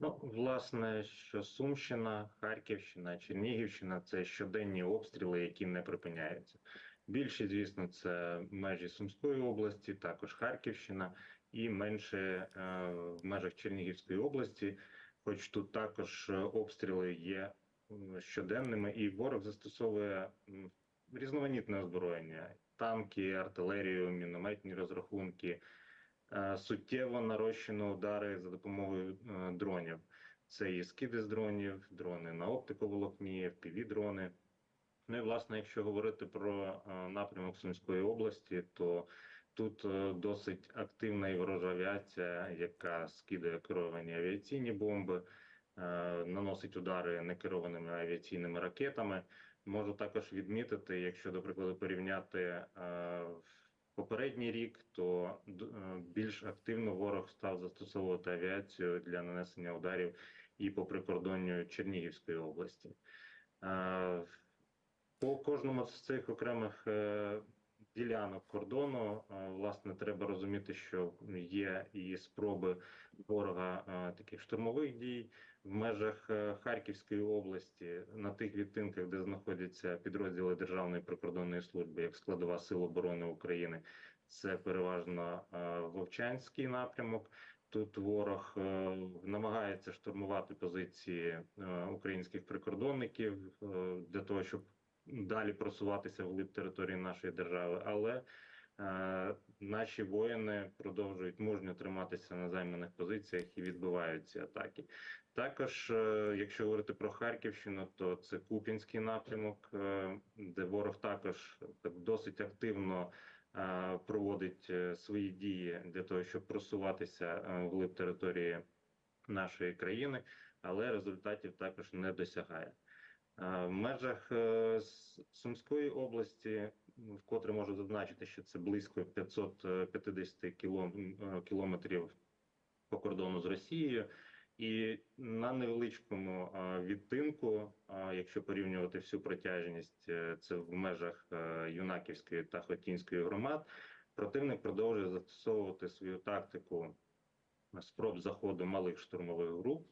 Ну, власне, що Сумщина, Харківщина, Чернігівщина це щоденні обстріли, які не припиняються. Більше, звісно, це межі Сумської області, також Харківщина, і менше е, в межах Чернігівської області, хоч тут також е, обстріли є щоденними, і ворог застосовує різноманітне озброєння: танки, артилерію, мінометні розрахунки. Е, суттєво нарощено удари за допомогою е, дронів. Це і скиди з дронів, дрони на оптиковолокні, FPV-дрони. Ну і власне, якщо говорити про е, напрямок Сумської області, то тут досить активна і ворожа авіація, яка скидає керовані авіаційні бомби, наносить удари некерованими авіаційними ракетами. Можу також відмітити, якщо до прикладу порівняти попередній рік, то е, більш активно ворог став застосовувати авіацію для нанесення ударів і по прикордонню Чернігівської області. Е, По кожному з цих окремих е, ділянок кордону, е, власне, треба розуміти, що є і спроби ворога е, таких штурмових дій в межах е, Харківської області на тих відтинках, де знаходяться підрозділи Державної прикордонної служби, як складова сил оборони України. Це переважно Вовчанський напрямок. Тут ворог намагається штурмувати позиції українських прикордонників для того, щоб далі просуватися вглиб території нашої держави, але е, наші воїни продовжують мужньо триматися на займаних позиціях і відбивають атаки. Також, е, якщо говорити про Харківщину, то це Куп'янський напрямок, е, де ворог також так досить активно е, проводить е, свої дії для того, щоб просуватися е, вглиб території нашої країни, але результатів також не досягає. Е, В межах е, Сумської області, вкотре можу зазначити, що це близько 550 кілом- е, кілометрів по кордону з Росією. І на невеличкому відтинку, якщо порівнювати всю протяжність, це в межах Юнаківської та Хотінської громад, противник продовжує застосовувати свою тактику спроб заходу малих штурмових груп.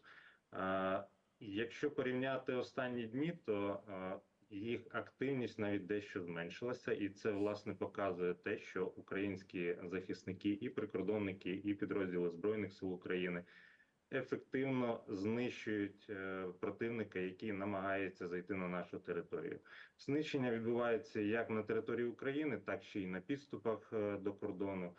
Якщо порівняти останні дні, то е, їх активність навіть дещо зменшилася, і це власне показує те, що українські захисники і прикордонники, і підрозділи збройних сил України ефективно знищують е, противника, який намагається зайти на нашу територію. Знищення відбувається як на території України, так ще й на підступах е, до кордону.